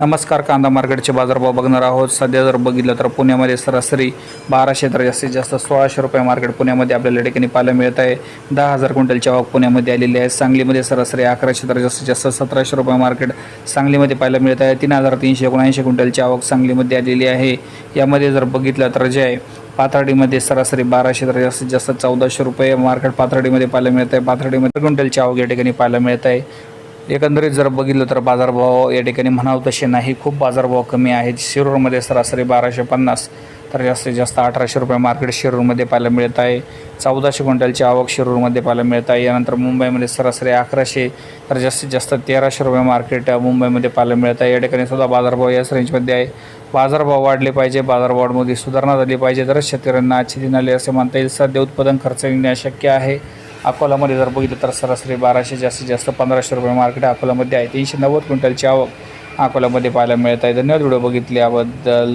नमस्कार कांदा मार्केटचे बाजारभाव बघणार आहोत. सध्या जर बघितलं तर पुण्यामध्ये सरासरी बाराशे तर जास्तीत जास्त सोळाशे रुपये मार्केट पुण्यामध्ये आपल्याला या ठिकाणी पाहायला मिळत आहे. दहा हजार क्विंटलची आवक पुण्यामध्ये आलेली आहे. सांगलीमध्ये सरासरी अकराशे तर जास्तीत जास्त सतराशे रुपये मार्केट सांगलीमध्ये पाहायला मिळत आहे. तीन हजार तीनशे एकोणऐंशी क्विंटलची आवक सांगलीमध्ये आलेली आहे. यामध्ये जर बघितलं तर जे आहे पाथर्डीमध्ये सरासरी बाराशे तर जास्तीत जास्त चौदाशे रुपये मार्केट पाथर्डीमध्ये पाहायला मिळत आहे. पाथर्डीमध्ये क्विंटलची आवक या ठिकाणी पाहायला मिळत आहे. एकंदरीत जर बघितलं तर बाजारभाव या ठिकाणी म्हणावं तसे नाही. खूप बाजारभाव कमी आहेत. शिरूरमध्ये सरासरी बाराशे पन्नास तर जास्तीत जास्त अठराशे रुपये मार्केट शिरूरमध्ये पाहायला मिळत आहे. चौदाशे क्विंटलची आवक शिरूरमध्ये पाहायला मिळत आहे. यानंतर मुंबईमध्ये सरासरी अकराशे तर जास्तीत जास्त तेराशे रुपये मार्केट मुंबईमध्ये पाहायला मिळत आहे. या ठिकाणी सुद्धा बाजारभाव याच रेंजमध्ये आहे. बाजारभाव वाढले पाहिजे बाजारभावामध्ये सुधारणा झाली पाहिजे. तरच शेतकऱ्यांना आजचे दिन आले असे मानता येईल. सध्या उत्पादन खर्च निघणे अशक्य आहे. अकोलामध्ये जर बघितलं तर सरासरी बाराशे जास्तीत जास्त पंधराशे रुपये मार्केट अकोलामध्ये आहे. तीनशे नव्वद क्विंटलची आवक अकोल्यामध्ये पाहायला मिळत आहे. धन्यवाद व्हिडिओ बघितल्याबद्दल.